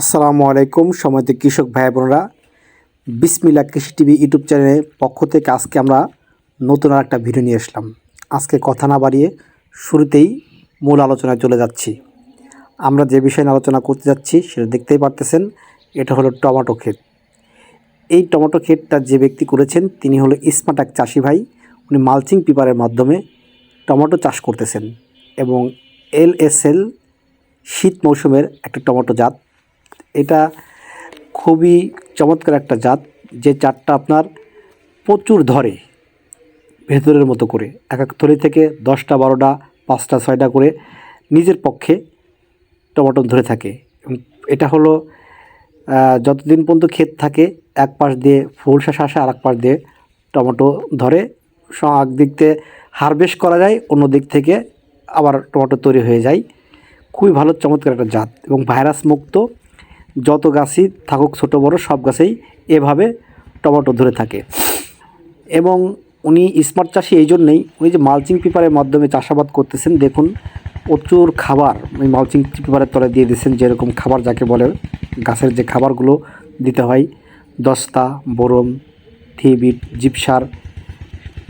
আসসালামু আলাইকুম সময়ত কৃষক ভাই বোনরা। বিসমিল্লা কৃষি টিভি ইউটিউব চ্যানেলের পক্ষ থেকে আজকে আমরা নতুন আর একটা ভিডিও নিয়ে আসলাম। আজকে কথা না বাড়িয়ে শুরুতেই মূল আলোচনায় চলে যাচ্ছি। আমরা যে বিষয় আলোচনা করতে যাচ্ছি, সেটা দেখতেই পারতেছেন, এটা হলো টমেটো ক্ষেত। এই টমেটো ক্ষেতটা যে ব্যক্তি করেছেন, তিনি হলো স্মার্ট এক চাষি ভাই। উনি মালচিং পেপারের মাধ্যমে টমেটো চাষ করতেছেন এবং এল এস এল শীত মৌসুমের একটা টমেটো জাত। এটা খুবই চমৎকার একটা জাত, যে জাতটা আপনার প্রচুর ধরে ভেতরের মতো করে। এক এক থলি থেকে দশটা, বারোটা, পাঁচটা, ছয়টা করে নিজের পক্ষে টমেটো ধরে থাকে। এটা হলো যতদিন পর্যন্ত ক্ষেত থাকে, এক পাশ দিয়ে ফুল শ্বাস আসে আর এক পাশ দিয়ে টমেটো ধরে। স- একদিক থেকে হারভেস্ট করা যায়, অন্য দিক থেকে আবার টমেটো তৈরি হয়ে যায়। খুবই ভালো, চমৎকার একটা জাত। এবং ভাইরাস মুক্ত যত গাছই থাকুক, ছোট বড় সব গাছেই এভাবে টমেটো ধরে থাকে। এবং উনি স্মার্ট চাষি এই জন্যেই উনি যে মালচিং পেপারের মাধ্যমে চাষাবাদ করতেছেন, দেখুন, প্রচুর খাবার ওই মালচিং পেপারের তলে দিয়ে দিয়েছেন, যেরকম খাবার যাকে বলে গাছের যে খাবারগুলো দিতে হয়, দস্তা বোরম থিবিট, জিপসার,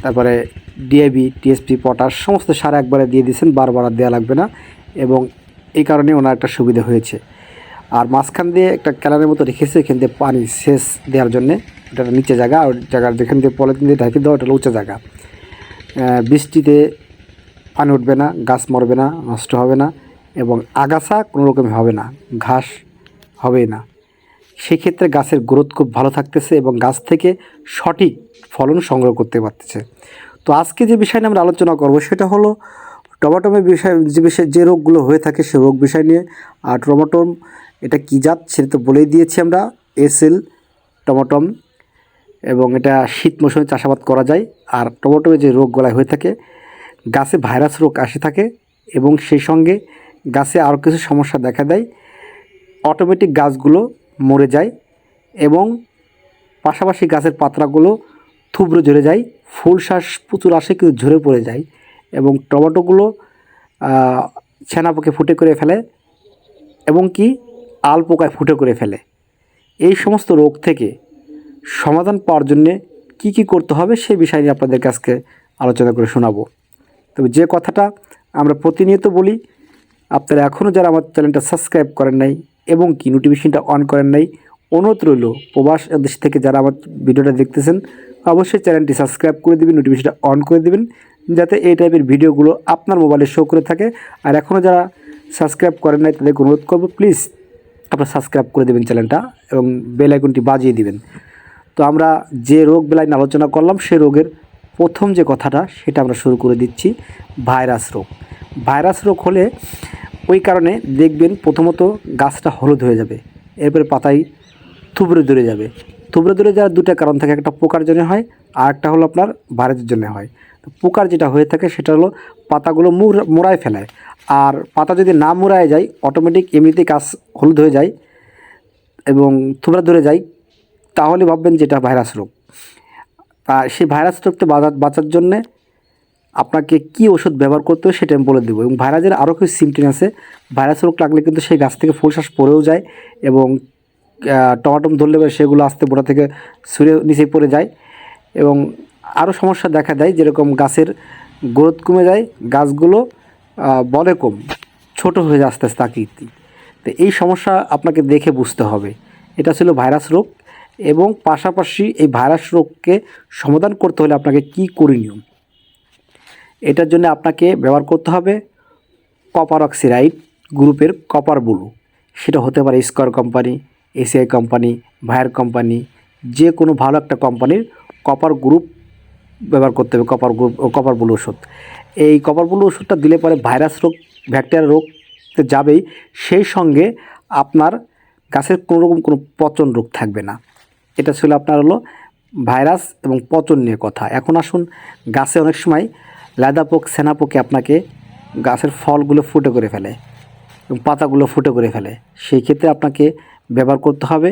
তারপরে ডিএবি টিএসপি পটাশ, সমস্ত সার একবারে দিয়ে দিয়েছেন, বারবার দেওয়া লাগবে না। এবং এই কারণে ওনার একটা সুবিধা হয়েছে। আর মাঝখান দিয়ে একটা ক্যালারের মতো রেখেছে, এখান দিয়ে পানি সেচ দেওয়ার জন্যে। এটা একটা নিচে জায়গা, আর জায়গার যেখান দিয়ে পলিথিন দিয়ে ঢাকি দেওয়া ওটা উঁচু জায়গা। বৃষ্টিতে পানি উঠবে না, গাছ মরবে না, নষ্ট হবে না, এবং আগাছা কোনো রকমই হবে না, ঘাস হবে না। সেক্ষেত্রে গাছের গ্রোথ খুব ভালো থাকতেছে এবং গাছ থেকে সঠিক ফলন সংগ্রহ করতে পারতেছে। তো আজকে যে বিষয় নিয়ে আমরা আলোচনা করব, সেটা হলো টমাটোমের বিষয়, যে বিষয় যে রোগগুলো হয়ে থাকে সে রোগ বিষয় নিয়ে, আর টমাটোম এটা কী জাত সেটা তো বলেই দিয়েছি আমরা। এসএল, টমাটম এবং এটা শীত মৌসুমে চাষাবাদ করা যায়। আর টমেটোমের যে রোগ গলায় হয়ে থাকে, গাছে ভাইরাস রোগ আসে থাকে এবং সেই সঙ্গে গাছে আরও কিছু সমস্যা দেখা দেয়। অটোমেটিক গাছগুলো মরে যায় এবং পাশাপাশি গাছের পাতাগুলো থুবড়ে ঝরে যায়, ফুল শ্বাস প্রচুর আসে কিন্তু ঝরে পড়ে যায় এবং টমেটোগুলো পোকে ফুটে করে ফেলে। এবং কি আল পোকায় ফুটে করে ফেলে। এই সমস্ত রোগ থেকে সমাধান পাওয়ার জন্যে কী কী করতে হবে সেই বিষয় নিয়ে আপনাদের কাছকে আলোচনা করে শোনাবো। তবে যে কথাটা আমরা প্রতিনিয়ত বলি, আপনারা এখনও যারা আমার চ্যানেলটা সাবস্ক্রাইব করেন নাই এবং কি নোটিফিকেশনটা অন করেন নাই, অনুরোধ রইল প্রবাস দেশ থেকে যারা আমার ভিডিওটা দেখতেছেন, অবশ্যই চ্যানেলটি সাবস্ক্রাইব করে দেবেন, নোটিফিকেশনটা অন করে দেবেন, যাতে এই টাইপের ভিডিওগুলো আপনার মোবাইলে শো করে থাকে। আর এখনও যারা সাবস্ক্রাইব করেন নাই, তাদেরকে অনুরোধ করব, প্লিজ আপনারা সাবস্ক্রাইব করে দেবেন চ্যানেলটা এবং বেল আইকনটি বাজিয়ে দিবেন। তো আমরা যে রোগ বেলায় আলোচনা করলাম সেই রোগের প্রথম যে কথাটা, সেটা আমরা শুরু করে দিচ্ছি, ভাইরাস রোগ। ভাইরাস রোগ হলে ওই কারণে দেখবেন প্রথমত গাছটা হলুদ হয়ে যাবে, এরপরে পাতায় থুবড়ে ধরে যাবে। থুবড়ে ধরে যাওয়ার দুটা কারণ থাকে, একটা পোকার জন্য হয়, আর একটা হলো আপনার ভাইরাসের জন্য হয়। পোকার যেটা হয়ে থাকে সেটা হলো পাতাগুলো মোড়ায় ফেলায় আর পাতা যদি না মোড়ায় যায় অটোমেটিক এমনিতেই গাছ হলুদ হয়ে যায় এবং থুবড়া ধরে যায়, তাহলে ভাববেন যেটা ভাইরাস রোগ। আর সেই ভাইরাস রোগতে বাঁচা বাঁচার জন্যে আপনাকে কি ওষুধ ব্যবহার করতে হবে সেটা আমি বলে দেবো। এবং ভাইরাসের আরও কিছু সিমটম আছে। ভাইরাস রোগ লাগলে কিন্তু সেই গাছ থেকে ফুলশ্বাস পড়েও যায় এবং টমাটম ধরলে সেগুলো আস্তে গোড়া থেকে সুরে নিচে পড়ে যায় এবং আরও সমস্যা দেখা দেয়, যেরকম গাছের গ্রোথ কমে যায়, গাছগুলো বলে কম, ছোট হয়ে যায় আস্তে আস্তে আকৃতি। তো এই সমস্যা আপনাকে দেখে বুঝতে হবে। এটা ছিল ভাইরাস রোগ এবং পাশাপাশি এই ভাইরাস রোগকে সমাধান করতে হলে আপনাকে কি করণীয় এটার জন্য আপনাকে ব্যবহার করতে হবে কপার অক্সিরাইড গ্রুপের কপার ব্লু। সেটা হতে পারে square company, ACI company, Bayer company, যে কোনো ভালো একটা কোম্পানির কপার গ্রুপ ব্যবহার করতে হবে কপার কপার ব্লু ওষুধ। এই কপার ব্লু ওষুধটা দিলে পরে ভাইরাস রোগ ব্যাকটেরিয়া রোগ যাবেই, সেই সঙ্গে আপনার গাছের কোনো রকম কোনো পচন রোগ থাকবে না। এটা ছিল আপনার হলো ভাইরাস এবং পচন নিয়ে কথা। এখন আসুন, গাছে অনেক সময় লেদা পোক সেনা পোকে আপনাকে গাছের ফলগুলো ফুটে করে ফেলে এবং পাতাগুলো ফুটে করে ফেলে। সেই ক্ষেত্রে আপনাকে ব্যবহার করতে হবে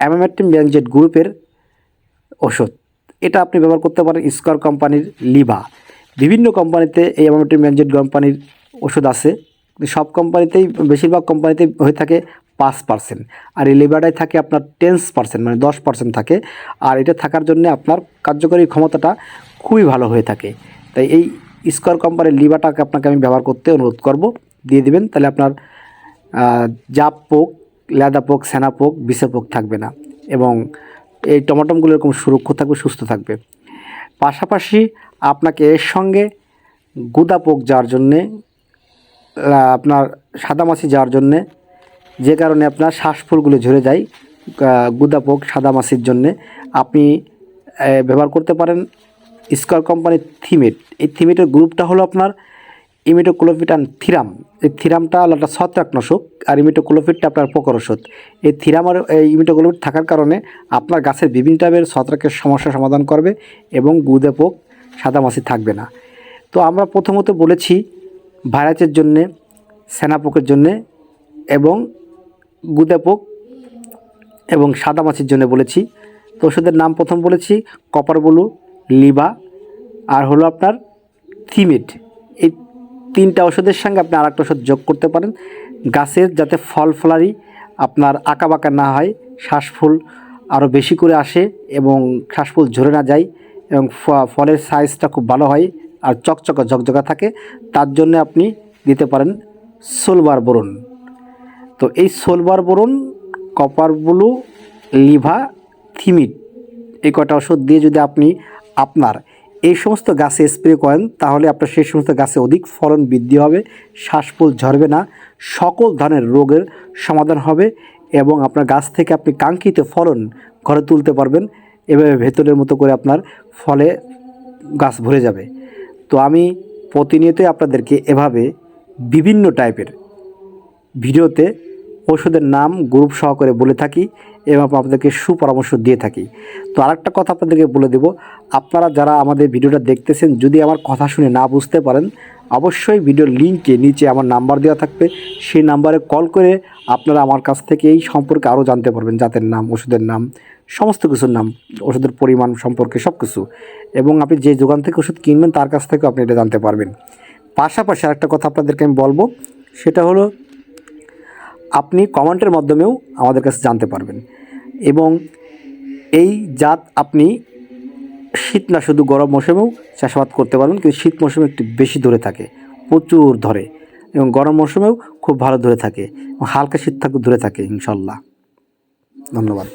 অ্যামামেটিম ব্যানজেট গ্রুপের ওষুধ। এটা আপনি ব্যবহার করতে পারেন স্কোয়ার কোম্পানির লিভা। বিভিন্ন কোম্পানিতে এই অ্যামামেটিম ব্যানজেট কোম্পানির ওষুধ আছে। সব কোম্পানিতেই, বেশিরভাগ কোম্পানিতেই হয়ে থাকে পাঁচ পার্সেন্ট আর এই লিভারটাই থাকে আপনার টেন্স পার্সেন্ট মানে দশ পার্সেন্ট থাকে। আর এটা থাকার জন্য আপনার কার্যকরী ক্ষমতাটা খুবই ভালো হয়ে থাকে। তাই এই স্কোয়ার কোম্পানির লিভারটাকে আপনাকে আমি ব্যবহার করতে অনুরোধ করব। দিয়ে দিবেন, তাহলে আপনার জাপ পোক লেদা পোক সেনা পোক বিষে পোক থাকবে না। এবং এই টমাটমগুলো এরকম সুরক্ষিত থাকবে, সুস্থ থাকবে। পাশাপাশি আপনাকে এর সঙ্গে গুদা পোক যাওয়ার জন্যে আপনার সাদামাছি যাওয়ার জন্যে, যে কারণে আপনার শ্বাসফুলগুলো ঝরে যায় গুদা পোক সাদামাছির জন্যে, আপনি ব্যবহার করতে পারেন স্কোয়ার কোম্পানির থিমেট। এই থিমেটের গ্রুপটা হলো আপনার ইমিটোক্লোফিটান থিরাম, এই থিরামটা একটা ছত্রাকনাশক আর ইমিটোক্লোফিটটা আপনার পোকার ওষুধ এই থিরাম আর এই ইমিটোক্লোফিট থাকার কারণে আপনার গাছের বিভিন্ন টাইপের ছত্রাকের সমস্যা সমাধান করবে এবং গুদে পোক, সাদামাছি থাকবে না। তো আমরা প্রথমত বলেছি ভাইরাসের জন্যে, সেনাপোকের জন্যে এবং গুদে পোক এবং সাদা মাছির জন্য বলেছি। তো ওষুধের নাম প্রথম বলেছি, কপার বলু, লিবা, আর হলো আপনার থিমিট তিনটা ওষুধের সঙ্গে আপনি আরেকটা ওষুধ যোগ করতে পারেন। গাছের যাতে ফল ফলারি আপনার আঁকা বাঁকা না হয়, শ্বাসফুল আরও বেশি করে আসে এবং শ্বাসফুল ঝরে না যায় এবং ফলের সাইজটা খুব ভালো হয় আর চকচকা ঝকঝকা থাকে, তার জন্য আপনি দিতে পারেন সোলবার বোরন তো এই সোলবার বোরন কপার ব্লু, লিভা থিমিট এই কটা ওষুধ দিয়ে যদি আপনি আপনার এই সমস্ত গাছে স্প্রে করেন, তাহলে আপনার সেই সমস্ত গাছে অধিক ফলন বৃদ্ধি হবে শ্বাসফুল ঝরবে না, সকল ধরনের রোগের সমাধান হবে এবং আপনার গাছ থেকে আপনি কাঙ্ক্ষিত ফলন ঘরে তুলতে পারবেন। এভাবে ভেতরের মতো করে আপনার ফলে গাছ ভরে যাবে। তো আমি প্রতিনিয়তই আপনাদেরকে এভাবে বিভিন্ন টাইপের ভিডিওতে ওষুধের নাম গ্রুপ সহকারে বলে থাকি এবং আপনাদেরকে সুপরামর্শ দিয়ে থাকি। তো আরেকটা কথা আপনাদেরকে বলে দেব, আপনারা যারা আমাদের ভিডিওটা দেখতেছেন, যদি আমার কথা শুনে না বুঝতে পারেন, অবশ্যই ভিডিওর লিঙ্কে নিচে আমার নাম্বার দেওয়া থাকবে। সেই নাম্বারে কল করে আপনারা আমার কাছ থেকে এই সম্পর্কে আরও জানতে পারবেন, জাতের নাম, ওষুধের নাম, সমস্ত কিছুর নাম, ওষুধের পরিমাণ সম্পর্কে সব কিছু এবং আপনি যে দোকান থেকে ওষুধ কিনবেন, তার কাছ থেকেও আপনি এটা জানতে পারবেন। পাশাপাশি আরেকটা কথা আপনাদেরকে আমি বলব, সেটা হলো আপনি কমেন্টের মাধ্যমেও আমাদের কাছে জানতে পারবেন। এবং এই জাত আপনি শীত না শুধু গরম মৌসুমেও চাষাবাদ করতে পারবেন, কিন্তু শীত মৌসুমে একটু বেশি ধরে থাকে, প্রচুর ধরে। এবং গরম মৌসুমেও খুব ভালো ধরে থাকে হালকা শীত থাকে ধরে থাকে ইনশাল্লাহ। ধন্যবাদ।